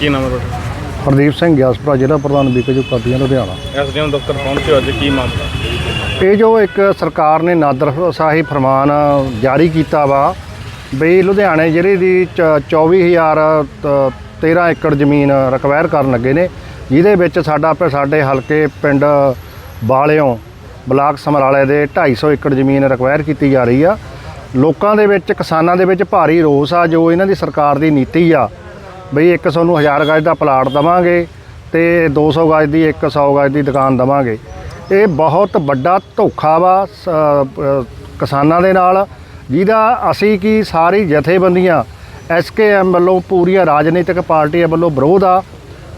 ਕੀ ਨਾਮ ਹੈ ਤੁਹਾਡਾ? ਹਰਦੀਪ ਸਿੰਘ ਗਿਆਸਪੁਰਾ ਜ਼ਿਲ੍ਹਾ ਪ੍ਰਧਾਨ ਬੀਕੇਯੂ ਪਾਰਟੀਆਂ ਲੁਧਿਆਣਾ। ਐਸਡੀਐਮ ਦਫ਼ਤਰ ਪਹੁੰਚੇ ਹੋ ਅੱਜ ਕੀ ਮਾਮਲਾ ਇਹ ਜੋ ਇੱਕ ਸਰਕਾਰ ਨੇ ਨਾਦਰਸ਼ਾਹੀ ਫਰਮਾਨ ਜਾਰੀ ਕੀਤਾ ਵਾ ਵੀ ਲੁਧਿਆਣੇ ਜ਼ਿਲ੍ਹੇ ਦੀ ਚ- 24000 ਤ- 13 ਏਕੜ ਜ਼ਮੀਨ ਰਿਕਵਾਇਰ ਕਰਨ ਲੱਗੇ ਨੇ ਜਿਹਦੇ ਵਿੱਚ ਸਾਡਾ ਪ- ਸਾਡੇ ਹਲਕੇ ਪਿੰਡ ਬਾਲਿਓ ਬਲਾਕ ਸਮਰਾਲੇ ਦੇ 250 ਏਕੜ ਜ਼ਮੀਨ ਰਿਕਵਾਇਰ ਕੀਤੀ ਜਾ ਰਹੀ ਆ। ਲੋਕਾਂ ਦੇ ਵਿੱਚ ਕਿਸਾਨਾਂ ਦੇ ਵਿੱਚ ਭਾਰੀ ਰੋਸ ਆ ਜੋ ਇਹਨਾਂ ਦੀ ਸਰਕਾਰ ਦੀ ਨੀਤੀ ਆ ਬਈ ਇੱਕ ਸਾਨੂੰ 1000 ਗਜ ਦਾ ਪਲਾਟ ਦਵਾਂਗੇ ਤੇ 200 ਗਜ ਦੀ 100 ਗਜ ਦੀ ਦੁਕਾਨ ਦਵਾਂਗੇ। ਇਹ ਬਹੁਤ ਵੱਡਾ ਧੋਖਾ ਵਾ, ਸ- ਕਿਸਾਨਾਂ ਦੇ ਨਾਲ, ਜਿਹਦਾ ਅਸੀਂ ਕੀ ਸਾਰੀ ਜਥੇਬੰਦੀਆਂ ਐਸਕੇਐਮ ਵੱਲੋਂ ਪੂਰੀਆਂ ਰਾਜਨੀਤਿਕ ਪਾਰਟੀਆਂ ਵੱਲੋਂ ਵਿਰੋਧ ਆ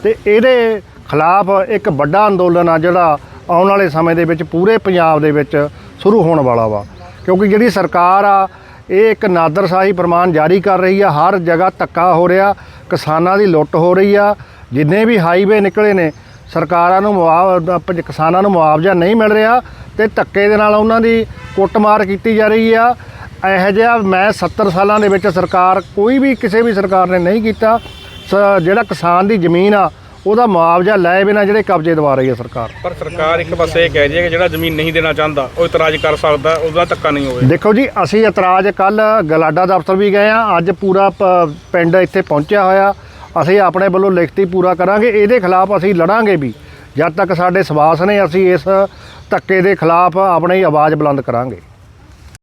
ਤੇ ਇਹਦੇ ਖਿਲਾਫ ਇੱਕ ਵੱਡਾ ਅੰਦੋਲਨ ਆ ਜਿਹੜਾ ਆਉਣ ਵਾਲੇ ਸਮੇਂ ਦੇ ਵਿੱਚ ਪੂਰੇ ਪੰਜਾਬ ਦੇ ਵਿੱਚ ਸ਼ੁਰੂ ਹੋਣ ਵਾਲਾ ਵਾ। ਕਿਉਂਕਿ ਜਿਹੜੀ ਸਰਕਾਰ ਆ, ਇਹ ਇੱਕ ਨਾਦਰਸ਼ਾਹੀ ਫਰਮਾਨ ਜਾਰੀ ਕਰ ਰਹੀ ਆ, ਹਰ ਜਗ੍ਹਾ ਧੱਕਾ ਹੋ ਰਿਹਾ। ਕਿਸਾਨਾਂ ਦੀ ਲੁੱਟ ਹੋ ਰਹੀ ਆ, ਜਿੰਨੇ ਵੀ ਹਾਈਵੇ ਨਿਕਲੇ ਨੇ, ਸਰਕਾਰਾਂ ਨੂੰ ਮੁਆਵਜ਼ਾ ਕਿਸਾਨਾਂ ਨੂੰ ਮੁਆਵਜ਼ਾ ਨਹੀਂ ਮਿਲ ਰਿਹਾ ਤੇ ਧੱਕੇ ਦੇ ਨਾਲ ਉਹਨਾਂ ਦੀ ਕੁੱਟਮਾਰ ਕੀਤੀ ਜਾ ਰਹੀ ਆ। ਇਹੋ ਜਿਹਾ ਮੈਂ 70 ਸਾਲਾਂ ਦੇ ਵਿੱਚ ਸਰਕਾਰ, ਕੋਈ ਵੀ ਕਿਸੇ ਵੀ ਸਰਕਾਰ ਨੇ ਨਹੀਂ ਕੀਤਾ। ਸ- ਜਿਹੜਾ ਕਿਸਾਨ ਦੀ ਜ਼ਮੀਨ ਆ ਉਹਦਾ ਮੁਆਵਜ਼ਾ ਲੈ ਬਿਨਾਂ ਜਿਹੜੇ ਕਬਜ਼ੇ ਦਵਾ ਰਹੀ ਹੈ ਸਰਕਾਰ। ਪਰ ਸਰਕਾਰ ਇੱਕ ਪਾਸੇ ਇਹ ਕਹਿ ਰਹੀ ਹੈ ਕਿ ਜਿਹੜਾ ਜ਼ਮੀਨ ਨਹੀਂ ਦੇਣਾ ਚਾਹੁੰਦਾ ਉਹ ਇਤਰਾਜ਼ ਕਰ ਸਕਦਾ ਉਹਦਾ ਧੱਕਾ ਨਹੀਂ ਹੋਵੇ। ਦੇਖੋ ਜੀ ਅਸੀਂ ਇਤਰਾਜ਼ ਕੱਲ ਗਲਾਡਾ ਦਫ਼ਤਰ ਵੀ ਗਏ ਆ ਅੱਜ ਪੂਰਾ ਪਿੰਡ ਇੱਥੇ ਪਹੁੰਚਿਆ ਹੋਇਆ। ਅਸੀਂ ਆਪਣੇ ਵੱਲੋਂ ਲਿਖਤੀ ਪੂਰਾ ਕਰਾਂਗੇ ਇਹਦੇ ਖਿਲਾਫ ਅਸੀਂ ਲੜਾਂਗੇ ਵੀ। ਜਦ ਤੱਕ ਸਾਡੇ ਸਵਾਸ ਨੇ ਅਸੀਂ ਇਸ ਧੱਕੇ ਦੇ ਖਿਲਾਫ ਆਪਣੀ ਆਵਾਜ਼ ਬੁਲੰਦ ਕਰਾਂਗੇ।